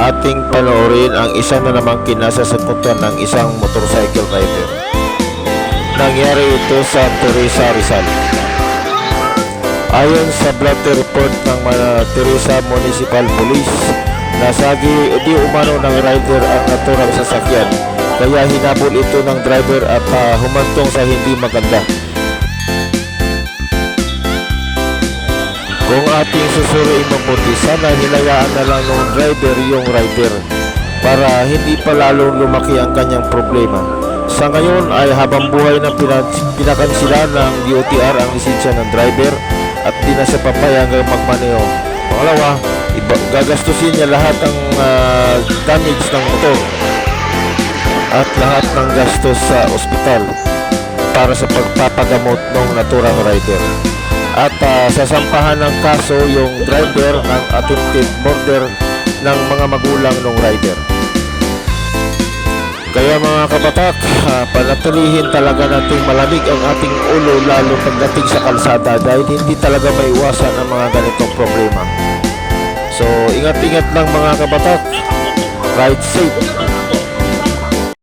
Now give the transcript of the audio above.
ating panoorin ang isa na namang kinasasakutan ng isang motorcycle rider. Nangyari ito sa Teresa Rizal. Ayon sa blotter report ng mga Teresa Municipal Police, nasagi di umano ng rider ang naturang sasakyan kaya hinabol ito ng driver at ah, humantong sa hindi maganda. Kung ating susuriin mabuti, sana hinayaan na lang ng driver yung rider para hindi pa lalong lumaki ang kanyang problema. Sa ngayon ay habang buhay na pinakansila ng DOTR ang lisensya ng driver at di na siya papayagang magmaneho. Pangalawa, iba, gagastusin niya lahat ng ah, damage ng motor at lahat ng gastos sa ospital para sa pagpapagamot ng naturang rider. At ah, sasampahan ng kaso yung driver ng attempted murder ng mga magulang ng rider. Kaya mga kabatak, ah, panatilihin talaga nating malamig ang ating ulo lalo pagdating sa kalsada dahil hindi talaga maiwasan ang mga ganitong problema. So, ingat-ingat lang mga kabatak. Ride safe.